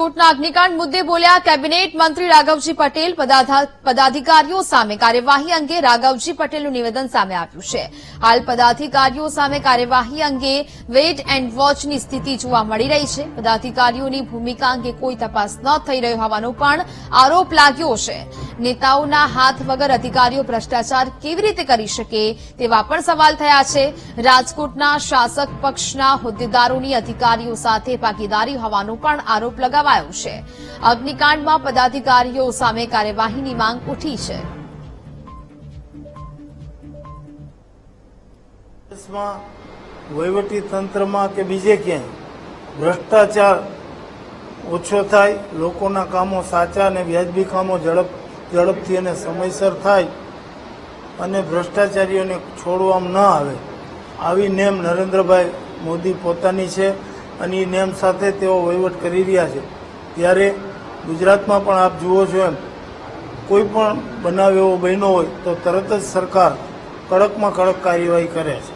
કોટના અગ્નિકાંડ મુદ્દે બોલ્યા કેબિનેટ મંત્રી રાઘવજી પટેલ પદાધિકારીઓ સામે કાર્યવાહી અંગે રાઘવજી પટેલનું નિવેદન સામે આવ્યું છે. હાલ પદાધિકારીઓ સામે કાર્યવાહી અંગે વેઇટ એન્ડ વોચની સ્થિતિ જોવા મળી રહી છે. પદાધિકારીઓની ભૂમિકા અંગે કોઈ તપાસ ન થઈ રહ્યો હોવાનો પણ આરોપ લાગ્યો છે. નેતાઓના હાથ વગર અધિકારીઓ ભ્રષ્ટાચાર કેવી રીતે કરી શકે તેવા પણ સવાલ થયા છે. રાજકોટના શાસક પક્ષના હોદ્દેદારોની અધિકારીઓ સાથે ભાગીદારી હોવાનો પણ આરોપ લગાવાયો છે. અગ્નિકાંડમાં પદાધિકારીઓ સામે કાર્યવાહીની માંગ ઉઠી છે. વહીવટી તંત્રમાં કે બીજે ક્યાંય ભ્રષ્ટાચાર ઓછો થાય, લોકોના કામો સાચા અને વ્યાજબી કામો ઝડપ, ઝડપથી અને સમયસર થાય અને ભ્રષ્ટાચારીઓને છોડવામાં ન આવે, આવી નેમ નરેન્દ્રભાઈ મોદી પોતાની છે. અને એ નેમ સાથે તેઓ વહીવટ કરી રહ્યા છે. ત્યારે ગુજરાતમાં પણ આપ જુઓ છો એમ, કોઈ પણ બનાવ એવો બન્યો હોય તો તરત જ સરકાર કડકમાં કડક કાર્યવાહી કરે છે.